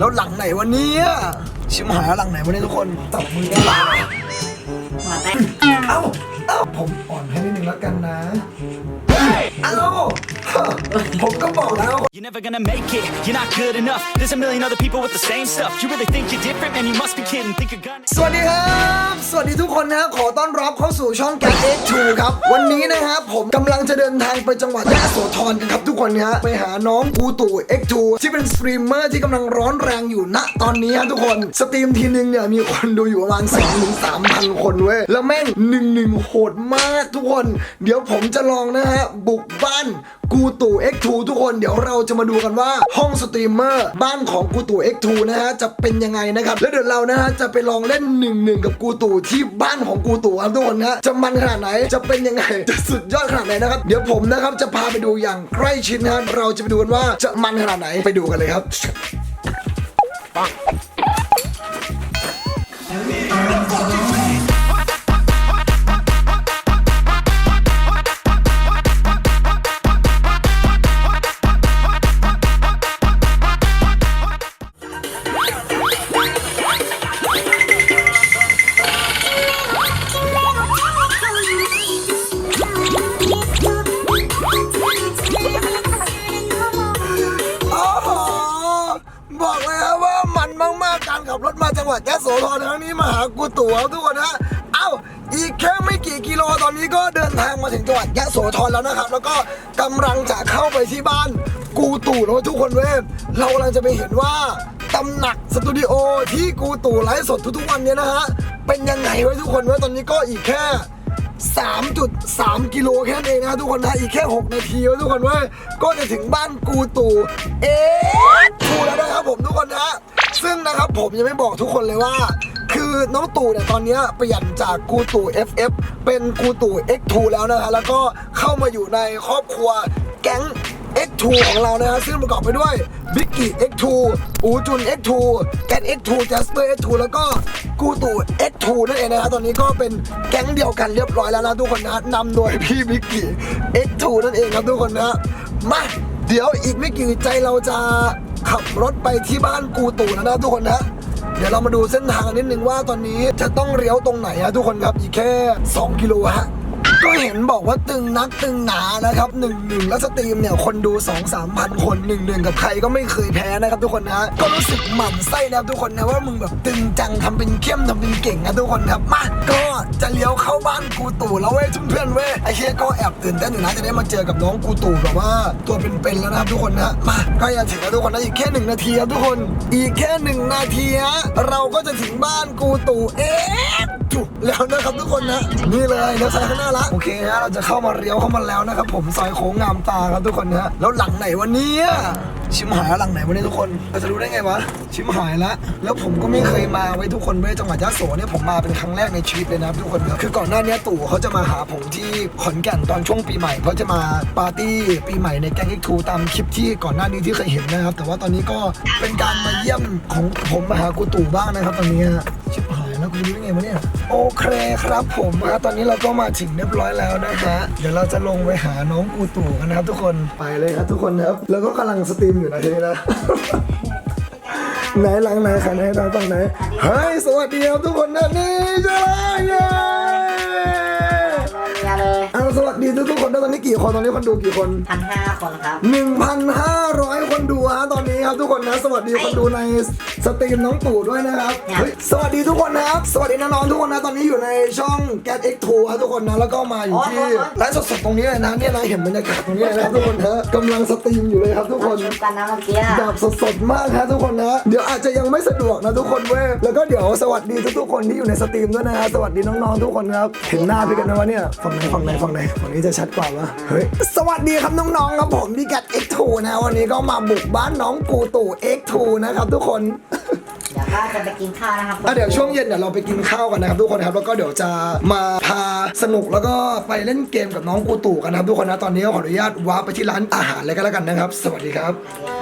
แล้วหลังไหนวันนี้ชิมหายแล้วหลังไหนวันนี้ทุกคนตับมือได้ละหัวแตกเอ้าเอ้า ผมอ่อนให้นิดนึงแล้วกันนะ เอ้า ผมก็บอกแล้ว You're never gonna make it, you're not good enough. There's a million other people with the same stuff. You really think you're different, man? You must be kidding. Think you're gonna. สวัสดีครับ สวัสดีทุกคนนะครับขอต้อนรับเข้าสู่ช่องแก X2 ครับ วันนี้นะครับผมกำลังจะเดินทางไปจังหวัดยะโสธรกันครับทุกคนนะฮะไปหาน้องกูตู่ X2 ที่เป็นสตรีมเมอร์ที่กำลังร้อนแรงอยู่ณตอนนี้ฮะทุกคนสตรีมทีนึงเนี่ยมีคนดูอยู่ประมาณ2 0 0 0 3พันคนเว้ย แล้วแม่งหนึ่งหนึ่งโหดมากทุกคน เดี๋ยวผมจะลองนะฮะ บุกบ้านกูตู่ X2 ทุกคนเดี๋ยวเราจะมาดูกันว่าห้องสตรีมเมอร์บ้านของกูตู่ X2 นะฮะจะเป็นยังไงนะครับ แล้วเดี๋ยวเรานะฮะจะไปลองเล่นหนึ่งหนึ่งกับกูตู่ที่บ้านของกูตู่ครับทุกคนนะจะมันขนาดไหนจะเป็นยังไงจะสุดยอดขนาดไหนนะครับเดี๋ยวผมนะครับจะพาไปดูอย่างใกล้ชิดนะฮะเราจะไปดูกันว่าจะมันขนาดไหนไปดูกันเลยครับโวัดยะโสธรครั้งนี้มาหากูตู่ครับทุกคนนะเอ้าอีกแค่ไม่กี่กิโลตอนนี้ก็เดินทางมาถึงจังหวัดยะโสธรแล้วนะครับ แล้วก็กำลังจะเข้าไปที่บ้านกูตู่แล้วทุกคนเว้ยเรากำลังจะไปเห็นว่าตำหนักสตูดิโอที่กูตู่ไลฟ์สดทุกๆวันเนี้ยนะฮะเป็นยังไงไว้ทุกคนว้ยตอนนี้ก็อีกแค่ 3.3 กิโลแค่นั้นเองนะทุกคนนะอีกแค่ 6 นาทีแล้วทุกคนว้ยก็จะถึงบ้านกูตู่เอ๊ะทูแล้วนะครับผมทุกคนนะ ซึ่งนะครับผมยังไม่บอกทุกคนเลยว่า คือน้องตู่เนี่ยตอนนี้เปลี่ยนจากกูตู่ FF เป็นกูตู่ X2 แล้วนะฮะแล้วก็เข้ามาอยู่ในครอบครัวแก๊ง X2 ของเรานะฮะซึ่งประกอบไปด้วยบิ๊กกี้ X2 อูจุน X2 แกน X2 j a s p e r X2 แล้วก็กูตู่ X2 นั่นเองนะฮะตอนนี้ก็เป็นแก๊งเดียวกันเรียบร้อยแล้วนะทุกคนนะนำโดยพี่บิ๊กกี้ X2 นั่นเองครับทุกคนนะมาเดี๋ยวอีกไม่กี่ใจเราจะ ขับรถไปที่บ้านกูตู่แล้วนะทุกคนนะเดี๋ยวเรามาดูเส้นทางนิดนึงว่าตอนนี้จะต้องเลี้ยวตรงไหนฮะทุกคนครับอีกแค่ 2 กิโลฮะ ก็เห็นบอกว่าตึงนักตึงหนานะครับหนึ่งหนึ่งแล้วสตรีมเนี่ยคนดู2 3 0 0พันคนหนึ่งหนึ่งกับใครก็ไม่เคยแพ้นะครับทุกคนนะก็รู้สึกหมั่นไส้นะครับทุกคนนะว่ามึงแบบตึงจังทำเป็นเข้มทำเป็นเก่งนะทุกคนครับมาก็จะเลี้ยวเข้าบ้านกูตู่แล้วเว้ยเพื่อนเว้ยไอ้เชี่ยก็แอบตื่นเต้นอยู่นะจะได้มาเจอกับน้องกูตู่แบบว่าตัวเป็นๆแล้วนะครับทุกคนนะมาใกล้จะถึงแล้วทุกคนนะอีกแค่หนึ่งนาทีครับทุกคน อีกแค่หนึ่งนาทีฮะเราก็จะถึงบ้านกูตู่เอ๊ะจุแล้วนะครับทุกคนนะนี่เลยเลี้ยวซ้ายข้างหน้าละโอเคฮะเราจะเข้ามาเลี้ยวเข้ามาแล้วนะครับผมซอยโค้งงามตาครับทุกคนนะแล้วหลังไหนวันนี้ชิมหายแล้วหลังไหนวันนี้ทุกคนเราจะรู้ได้ไงวะชิมหายละแล้วผมก็ไม่เคยมาไว้ทุกคนเว้ยจังหวัดยะโสเนี่ยผมมาเป็นครั้งแรกในชีวิตเลยนะทุกคนคือก่อนหน้านี้ตู่เขาจะมาหาผมที่ขอนแก่นตอนช่วงปีใหม่เขาจะมาปาร์ตี้ปีใหม่ในแก๊ง X2 ตามคลิปที่ก่อนหน้านี้ที่เคยเห็นนะครับแต่ว่าตอนนี้ก็เป็นการมาเยี่ยมของผมมาหากูตู่บ้างนะครับตอนนี้ชิบหาย แล้วกูรู้ได้ไงวะเนี่ยโอเคครับผมนะตอนนี้เราก็มาถึงเรียบร้อยแล้วนะฮะเดี๋ยวเราจะลงไปหาน้องกูตู่กันนะครับทุกคนไปเลยครับทุกคนครับ แล้วก็กำลังสตรีมอยู่นะทีนี้นะไหนหลังไหนขันไหนตอนไหนเฮ้ยสวัสดีครับทุกคนนะนี่จ้าเย้เมียเลย สวัสดีทุกๆคนนะตอนนี้กี่คนตอนนี้คนดูกี่คนพันห้าคนครับ1,500คนดูฮะตอนนี้ครับทุกคนนะ สวัสดีคนดูในสตรีมน้องตู่ด้วยนะครับครับเฮ้ยสวัสดีทุกคนนะครับ สวัสดีน้องๆทุกคนนะตอนนี้อยู่ในช่อง Get X2 ครับทุกคนนะแล้วก็มาอยู่ที่ไลฟ์สดๆตรงนี้เลยนะเนี่ยนะเห็นบรรยากาศตรงนี้เลยนะครับทุกคนนะกำลังสตรีมอยู่เลยครับทุกคนชมกันนะเมื่อกี้แบบสดๆมากฮะทุกคนนะเดี๋ยวอาจจะยังไม่สะดวกนะทุกคนเว้ยแล้วก็เดี๋ยวสวัสดีทุกๆคนที่อยู่ในสตรีมด้วยนะฮะสวัสดีน้องๆทุกคนครับเห็นหน้าพี่กันนะวะเนี่ยฝั่งไหนฝั่งไหนฝั่งไหนฝั่งนี้จะชัดกว่าวะเฮ้ยสวัสดีครับน้องๆครับผมพี่กัด X2 นะวันนี้ก็มาบุกบ้านน้องกูตู่ X2 นะครับทุกคนเดี๋ยวก็จะไปกินข้าวนะครับอะเดี๋ยวช่วงเย็นเดี๋ยวเราไปกินข้าวกันนะครับทุกคนครับแล้วก็เดี๋ยวจะมาพาสนุกแล้วก็ไปเล่นเกมกับน้องกูตู่กันนะครับทุกคนนะตอนนี้ก็ขออนุญาตว้าร์ปไปที่ร้านอาหารเลยก็แล้วกันนะครับ สวัสดีครับครับ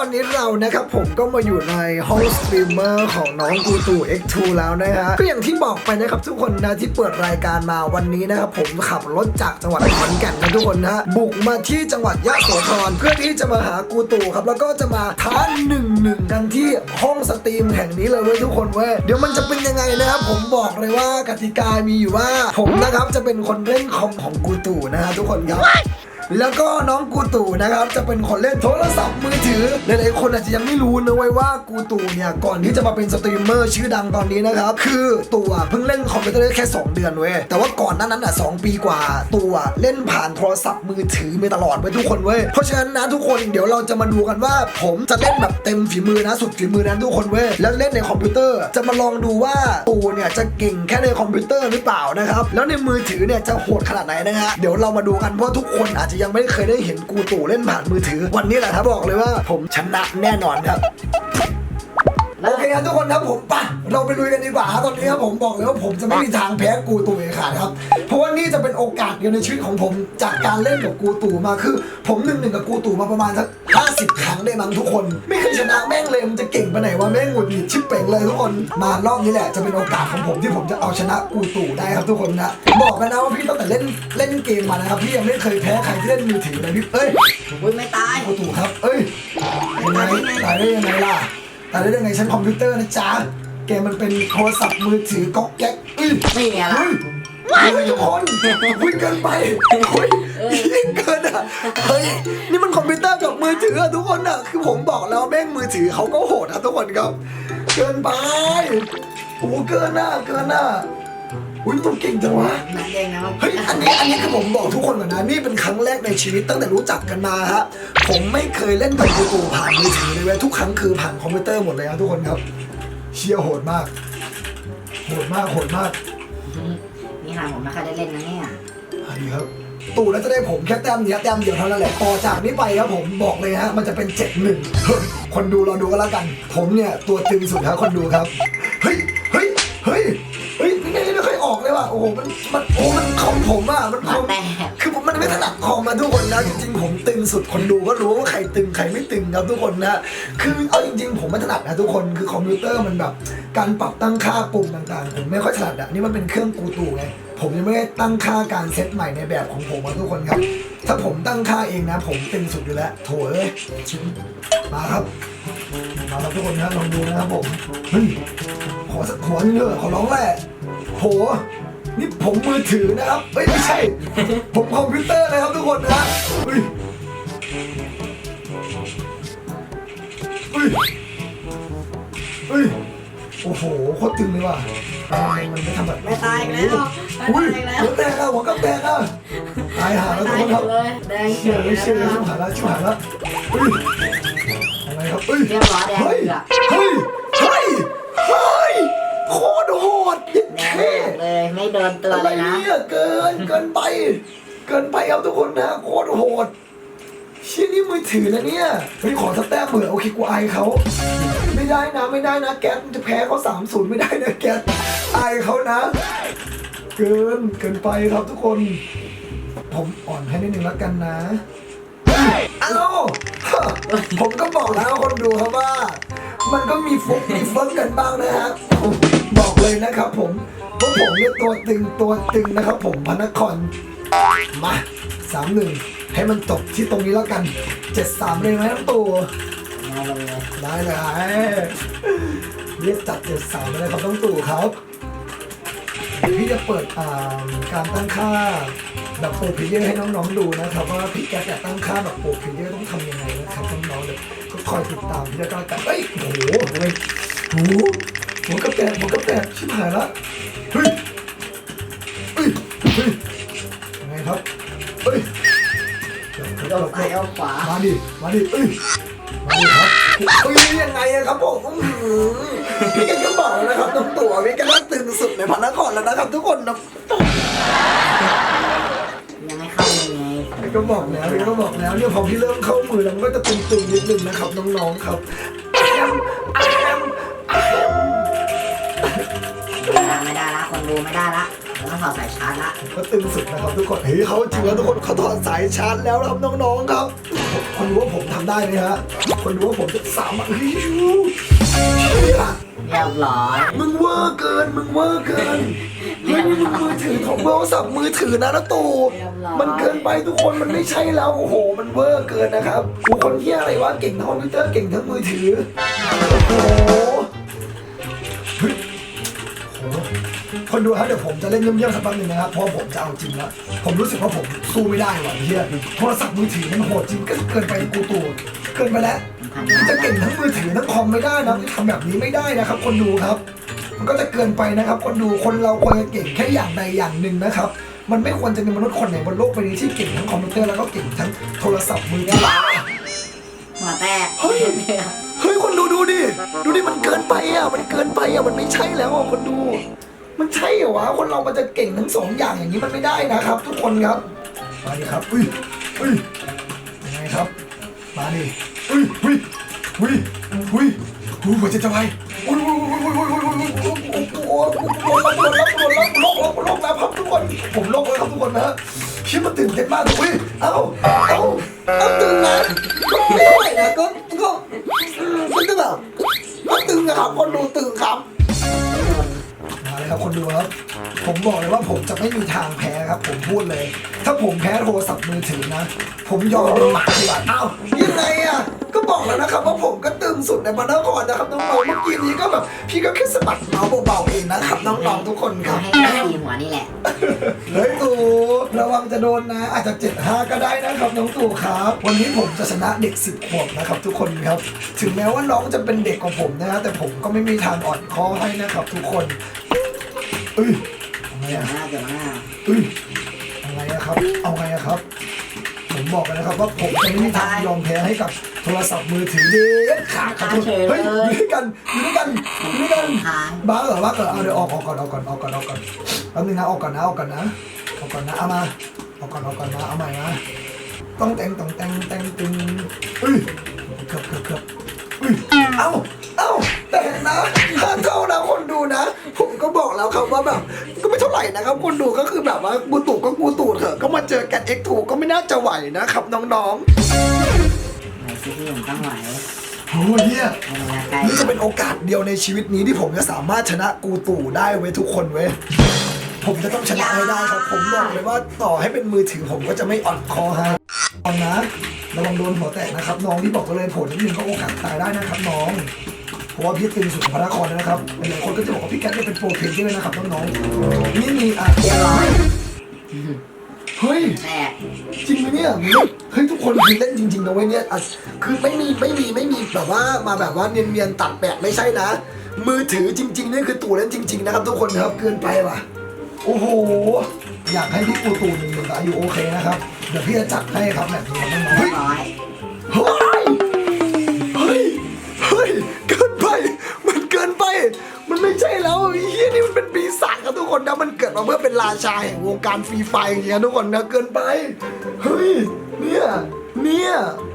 ตอนนี้เรานะครับผมก็มาอยู่ในห้องสตรีมเมอร์ของน้องกูตู่ X2 แล้วนะฮะก็อย่างที่บอกไปนะครับทุกคนนะที่เปิดรายการมาวันนี้นะครับผมขับรถจากจังหวัดขอนแก่นนะทุกคนนะฮะบุกมาที่จังหวัดยะโสธรเพื่อที่จะมาหากูตู่ครับแล้วก็จะมาท้าหนึ่งหนึ่งกันที่ห้องสตรีมแห่งนี้เลยเว้ยทุกคนเว้ยเดี๋ยวมันจะเป็นยังไงนะครับผมบอกเลยว่ากติกามีอยู่ว่า ผมนะครับจะเป็นคนเล่นคอมของกูตู่นะฮะทุกคนครับ แล้วก็น้องกูตู่นะครับจะเป็นคนเล่นโทรศัพท์มือถือหลายๆคนอาจจะยังไม่รู้นะเว้ว่ากูตู่เนี่ยก่อนที่จะมาเป็นสตรีมเมอร์ชื่อดังตอนนี้นะครับคือตัวเพิ่งเล่นคอมพิวเตอร์ได้แค่ 2 เดือนเว้ยแต่ว่าก่อนนั้นนั้นอะสปีกว่าตัวเล่นผ่านโทรศัพท์มือถือมาตลอดเว้ยทุกคนเว้ยเพราะฉะนั้นนะทุกคนเดี๋ยวเราจะมาดูกันว่า ผมจะเล่นแบบเต็มฝีมือนะสุดฝีมือนะทุกคนเว้ยแล้วเล่นในคอมพิวเตอร์ จะมาลองดูว่าตูเนี่ยจะเก่งแค่ในคอมพิวเตอร์หรือเปล่านะครับแล้วในมือถือเนี่ยจะโหดขนาดไหนนะฮะเดี๋ยวเรามาดูกันเพราะทุกคนอาจจะยังไม่เคยได้เห็นกูตู่เล่นผ่านมือถือ วันนี้แหละครับบอกเลยว่าผมชนะแน่นอนครับโอเคครับทุกคนครับผมไปะเราไปลุยกันดีกว่าครับตอนนี้ครับผมบอกเลยว่าผมจะไม่มีทางแพ้กูตู่เลยขาดครับ เพราะว่านี่จะเป็นโอกาสเดียวในชีวิตของผมจากการเล่นกับกูตู่มาคือ ผมหนึ่งหนึ่งกับกูตู่มาประมาณสัก สิบครั้งได้มั้งทุกคน ไม่เคยชนะแม่งเลยมันจะเก่งไปไหนวะแม่งหงุดหงิดชิบเป่งเลยทุกคนมารอบนี้แหละจะเป็นโอกาสของผมที่ผมจะเอาชนะกูตู่ได้ครับทุกคนนะบอกกันนะว่าพี่ตั้งแต่เล่นเล่นเกมมานะครับพี่ยังไม่เคยแพ้ใครที่เล่นมือถือเลยพี่เอ้ยอุ้ยไม่ตายกูตู่ครับ เอ้ยยังไงตายได้ยังไงล่ะตายได้ยังไงฉันคอมพิวเตอร์นะจ๊ะเกมมันเป็นโทรศัพท์มือถือก๊อกแก๊กเอ้ยนี่ไงล่ะ เฮ้ยเฮ้ยทุกคนวิ่งเกินไปเฮ้ยยิ่งเกินอะเฮ้ยนี่มันคอมพิวเตอร์กับมือถืออะทุกคนอะคือผมบอกแล้วแม่งมือถือเขาก็โหดอะทุกคนครับ เกินไปโอ้เกินหน้าเกินหน้าอุ้ยตัวเก่งจังวะนั่นเองนะเฮ้ยอันนี้อันนี้คือผมบอกทุกคนก่อนนะนี่เป็นครั้งแรกในชีวิตตั้งแต่รู้จักกันมาฮะผมไม่เคยเล่นกับกูตูผ่านมือถือเลยเว้ยทุกครั้งคือผ่านคอมพิวเตอร์หมดเลยครับทุกคนครับเชียร์โหดมากโหดมากโหดมากนี่ หาผมไม่ค่อยได้เล่นนะเนี่ยอันนี้ครับตู่แล้วจะได้ผมแค่แต้มเนี้ยแต้มเดียวเท่านั้นแหละต่อจากนี้ไปครับผมบอกเลยฮะมันจะเป็นเจ็ดหนึ่งคนดูเราดูกันแล้วกัน ผมเนี่ยตัวตึงสุดครับคนดูครับเฮ้ยเฮ้ยเฮ้ยเฮ้ยนี่ไม่ค่อยออกเลยว่ะโอ้โหมันมันโอ้มันคอมผมอะมันคอมแต่คือผมมันไม่ถนัดคอมมาทุกคนนะจริงๆผมตึงสุดคนดูก็รู้ว่าใครตึงใครไม่ตึงครับทุกคนนะคือเอาจริง ๆ ผมไม่ถนัดนะทุกคนคือคอมพิวเตอร์มันแบบ การปรับตั้งค่าปุ่มต่างๆผมไม่ค่อยถนัดอะนี่มันเป็นเครื่องกูตูไง ผมยังไม่ได้ตั้งค่าการเซตใหม่ในแบบของผมอะทุกคนครับ ถ้าผมตั้งค่าเองนะ ผมตึงสุดอยู่แล้ว โถเอ้ยมาครับ มาครับทุกคนนะลองดูนะครับผมเฮ้ยขอสักขอนึงเถอะขอร้องแหละโหนี่ผมมือถือนะครับเฮ้ยไม่ใช่ ผมคอมพิวเตอร์นะครับทุกคนนะเฮ้ยเฮ้ยเฮ้ย โอ้โหโคตรตึงเลยว่ะมันมันไม่ทำแบบไม่ตายอีกแล้วไม่อุ้ตายยอีกแล้วหัวแตกอะหัวกับแตกอะตายหาแล้วทุตากยคนหคมรับดเลยแดงเชื่อไม่เชื่อชิบหายแล้วชิบหายแล้วเฮ้ยอะไรครับเฮ้ยเรียบร้อยแดงเฮ้ยเหลือกเฮ้ยเฮ้ยเฮ้ยโคตรโหดยิ่งแดงเท่เลยไม่โดนตัวอะไรเลยนะ เนี่ยเกินเกินไป เกินไปครับทุกคนนะโคตรโหด เชี่ยนี่มือถือนะเนี่ยเฮ้ยขอสแต้มเหมือโอเคกูอายเขาไม่ได้นะไม่ได้นะแก๊สมันจะแพ้เขาสามศูนย์ไม่ได้นะแก๊สอายเขานะ เกินเกินไปครับทุกคน ผมอ่อนให้นิดนึงแล้วกันนะเอ้าผมก็บอกแล้วคนดูครับว่า มันก็มีฟุกมีเฟิร์กกันบ้างนะฮะผมบอกเลยนะครับผมว่าผมเนี่ยตัวตึงตัวตึงนะครับผมพระนคร มาสามหนึ่งให้มันจบที่ตรงนี้แล้วกันเจ็ดสามเลยไหมน้องตู่มาเลยได้เลยเรียกจัดเจ็ดสามไปเลยครับน้องตู่ครับพี่จะเปิดการตั้งค่าแบบโปรพลเยอร์ให้น้องๆดูนะครับว่าพี่แกจะตั้งค่าแบบโปรพลเยอร์ต้องทำยังไงนะครับน้องๆเดี๋ยวก็คอยติดตามพี่แล้วก็กันเอ้ยโอ้โหโอ้โหหัวกระแตกหัวกระแตกชิบหายละเฮ้ยเฮ้ยเฮ้ย ครับ เฮ้ยเดี๋ยวโดเดี๋ยนวซ้ายเอาขวามาดิ มาดิ เอ้ย มาดิครับเอ้ยยังไงอะครับผมอื้อหือพี่แกก็บอกแล้วนะครับน้องตัวพี่แกน่าตึงสุดในพระนครแล้วนะครับ ทุกคนนะยังไม่เข้าเลยไงพี่ก็บอกแล้วพี่ก็บอกแล้วเนี่ยพอพี่เริ่มเข้ามือแล้วมันก็จะตึงๆนิดนึงนะครับน้องๆครับแอมแอมแอม ไม่ได้ไม่ได้ละคนดูไม่ได้ละเรา ต้องถอดสายชาร์จละก็ตึงสุดนะครับทุกคนเฮ้ยเขาจริงแล้วทุกคนเขาถอดสายชาร์จแล้วนะครับน้องๆครับโอ้โหผมคนรู้ว่าผมทำได้ไหมฮะคนรู้ว่าผมจะสามารถเฮ้ยเฮ้ยเรียบร้อย มึงเวอร์เกินมึงเวอร์เกินเฮ้ยนี่มึงมือถือของโทรศัพท์มือถือนะนะตู่เรียบร้อยมันเกินไปทุกคนมันไม่ใช่แล้วโอ้โห มันเวอร์เกินนะครับกูคนเที่ยอะไรวะเก่งทั้งคอมพิวเตอร์เก่งทั้งมือถือโอ้โห คนดูครับเดี๋ยวผมจะเล่นเยี่ยมๆสักแป๊บหนึงนะครับเพราะผมจะเอาจริงแล้วผมรู้สึกว่าผมสู้ไม่ได้ว่ะไอ้เฮียโทรศัพท์มือถือมันโหดจริงก็เกินไปกูตู่เกินไปแล้วผ่านจะเก่งทั้งมือถือทั้งคอมไม่ได้นะทำแบบนี้ไม่ได้นะครับ คนดูครับ มันก็จะเกินไปนะครับ คนดูคนเราควรจะเก่งแค่อย่างใดอย่างหนึ่งนะครับ มันไม่ควรจะมีมนุษย์คนไหนบนโลกใบนี้ที่เก่งทั้งคอมพิวเตอร์แล้วก็เก่งทั้งโทรศัพท์มือถือหัวแตกเฮ้ยเฮ้ยคนดูดูดิดูดิมันเกินไปอะมันเกินไปอะมันไม่ใช่แล้วอะคนดู มันใช่เหรอวะคนเรามันจะเก่งทั้งสองอย่างอย่างนี้มันไม่ได้นะครับ ทุกคนครับมาดิครับอุ้ยอุ้ยยังไงครับมาดิอุ้ยอุ้ยอุ้ยอุ้ยอุ้ยหัวใจจะวายอุ้ยอุ้ยอุ้ยอุ้ยอุ้ยอุ้ยอุ้ยอุ้ยโอ้โหโดนแล้วโดนแล้วโดนแล้วโลกแล้วโลกแล้วครับทุกคนผมโลกแล้วครับทุกคนนะชิบมันตื่นเต้นมากเลยอุ้ยเอ้าเอ้าเอ้าตื่นนะก็ไม่ไหวนะก็ก็อื บอกเลยว่าผมจะไม่มีทางแพ้ครับ ผมพูดเลย ถ้าผมแพ้โทรศัพท์มือถือนะ ผมยอมเป็นหมาดีกว่าอ้าวยังไงอะก็บอกแล้วนะครับว่าผมก็ตึงสุดในบรรดาครนะครับน้องๆเมื่อกี้นี้ก็แบบพี่ก็แค่สะบัดเมาส์เบาๆเองนะครับน้องๆทุกคนคเรารับให้แค่ตีหัวนี่แหละ เฮ้ยตู่ระวังจะโดนนะ อาจจะเจ็ดห้าก็ได้นะครับน้องตู่ครับ วันนี้ผมจะชนะเด็กสิบขวบนะครับทุกคนครับ ถึงแม้ว่าน้องจะเป็นเด็กกว่าผมนะฮะแต่ผมก็ไม่มีทางอ่อนคอให้นะครับทุกคนเอ้ยเอาไงเดี๋ยวอะหน้าเดี๋ยวหน้าเอ้ยเอาไงอะครับ เอาไงอะครับ ผมบอกเลยนะครับว่าผมจะไม่มีทางยอมแพ้ให้กับโทรศัพท์มือถือเด็ดขาดครับทุกคนเฮ้ยอยู่ด้วยกันอยู่ด้วยกันอยู่ด้วยกันทางบ้าเหรอบ้าเหรอเอาเดี๋ยวออกออกก่อนออกก่อนออกก่อนออกก่อนแป๊บนึงนะออกก่อนนะออกก่อนนะออกก่อนนะเอามาออกก่อนออกก่อนมาเอาใหม่นะต้องแต่งต้องแต่งแต่งตึงเอ้ยเกือบเกือบเกือบเอ้ยเอ้าเอ้าแต่นะห้าเท่านะคนดูนะ ผมก็บอกแล้วครับว่าแบบก็ไม่เท่าไหร่นะครับคนดูก็คือแบบว่ากูตูดก็กูตูดเถอะก็มาเจอกัน X2 ก็ไม่น่าจะไหวนะครับน้องไหนซิที่ผมต้องไหวๆโอ้ยเนี่ยในระยะใกล้นี่จะเป็นโอกาสเดียวในชีวิตนี้ที่ผมจะสามารถชนะกูตู่ได้เว้ยทุกคนเว้ยผมจะต้องชนะให้ได้ครับ ผมบอกเลยว่าต่อให้เป็นมือถือผมก็จะไม่อ่อนคอฮะลองนะระวังโดนหัวแตกนะครับ น้องที่บอกก็เลยผลนิดนึงก็โอกาสตายได้นะครับน้อง เพราะว่าพี่ตึงสุดพระนครนะครับหลายคนก็จะบอกว่าพี่แก๊ปเนี่ยเป็นโปรเพลย์ด้วยนะครับน้องๆนี่มีอะเรียบร้อยเฮ้ยแตกจริงไหมเนี่ยเฮ้ยทุกคนคือเล่นจริงๆนะเว้ยเนี่ยอะคือไม่มีไม่มีไม่มีแบบว่ามาแบบว่าเนียนๆตัดแปะไม่ใช่นะ มือถือจริงๆนี่คือตู่เล่นจริง ๆ นะครับ ทุกคนครับเกินไปว่ะ โอ้โห อยากให้พี่ปูตู่หนึ่งหนึ่งอายุโอเคนะครับ เดี๋ยวพี่จะจัดให้ครับแบบนี้น้องๆเรีเฮ้ ชาแห่งวงการฟรีไฟร์อย่างเงี้ยทุกคนนะเกินไป เฮ้ย เนี่ย เนี่ย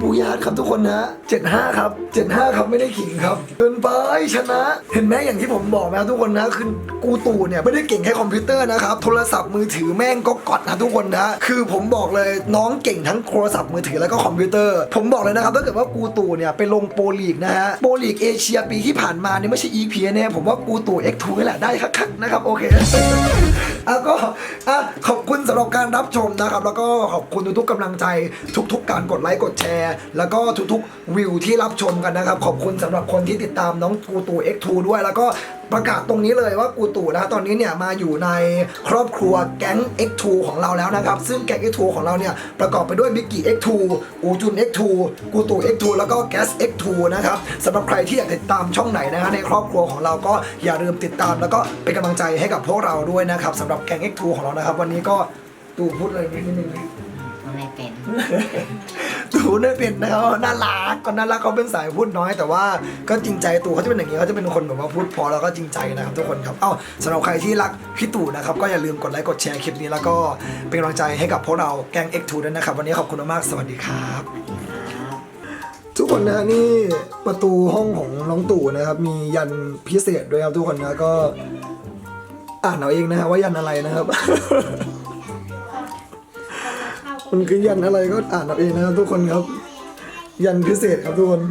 บูยาดครับทุกคนนะ75 ครับ 75 ครับไม่ได้ขิงครับ เกินไปชนะ เห็นไหมอย่างที่ผมบอกนะทุกคนนะ คือกูตู่เนี่ยไม่ได้เก่งแค่คอมพิวเตอร์นะครับ โทรศัพท์มือถือแม่งก็กอดนะทุกคนนะ คือผมบอกเลยน้องเก่งทั้งโทรศัพท์มือถือแล้วก็คอมพิวเตอร์ ผมบอกเลยนะครับถ้าเกิดว่ากูตู่เนี่ยไปลงโปรลีกนะฮะ โปรลีกเอเชียปีที่ผ่านมาเนี่ยไม่ใช่ EP แน่ผมว่ากูตู่ X2 นี่แหละได้คักๆนะครับโอเค อะก็อะขอบคุณสำหรับการรับชมนะครับ แล้วก็ขอบคุณทุกๆกำลังใจ ทุก ๆ การกดไลค์กดแชร์ แล้วก็ทุกๆวิวที่รับชมกันนะครับ ขอบคุณสำหรับคนที่ติดตามน้องกูตูเอ็กทูด้วย แล้วก็ ประกาศตรงนี้เลยว่ากูตู่นะตอนนี้เนี่ยมาอยู่ในครอบครัวแก๊ง X2 ของเราแล้วนะครับ ซึ่งแก๊ง X2 ของเราเนี่ยประกอบไปด้วยบิกกี้ X2 อูจุน X2 กูตู่ X2 แล้วก็แก๊ส X2 นะครับสำหรับใครที่อยากติดตามช่องไหนนะฮะในครอบครัวของเราก็อย่าลืมติดตามแล้วก็เป็นกำลังใจให้กับพวกเราด้วยนะครับสำหรับแก๊ง X2 ของเรานะครับ วันนี้ก็ตู่พูดเลยนิดนึง ไม่เป็น ตู่เนี่ยเป็นนะครับน่ารักก็น่ารักเขาเป็นสายพูดน้อย แต่ว่าก็จริงใจตู่เขาจะเป็นอย่างนี้เขาจะเป็นคนแบบว่าพูดพอแล้วก็จริงใจนะครับทุกคนครับเอ้าสำหรับใครที่รักพี่ตู่นะครับก็อย่าลืมกดไลค์กดแชร์คลิปนี้แล้วก็เป็นกำลังใจให้กับพวกเราแก๊ง X2 ด้วยนะครับ วันนี้ขอบคุณมากๆสวัสดีครับครับทุกคนนะนี่ประตูห้องของน้องตู่นะครับ มียันพิเศษด้วยครับทุกคนนะก็ อ่านเอาเองนะฮะว่ายันอะไรนะครับ มันคือยันอะไรก็อ่านเอาเองนะครับทุกคนครับ ยันพิเศษครับทุกคน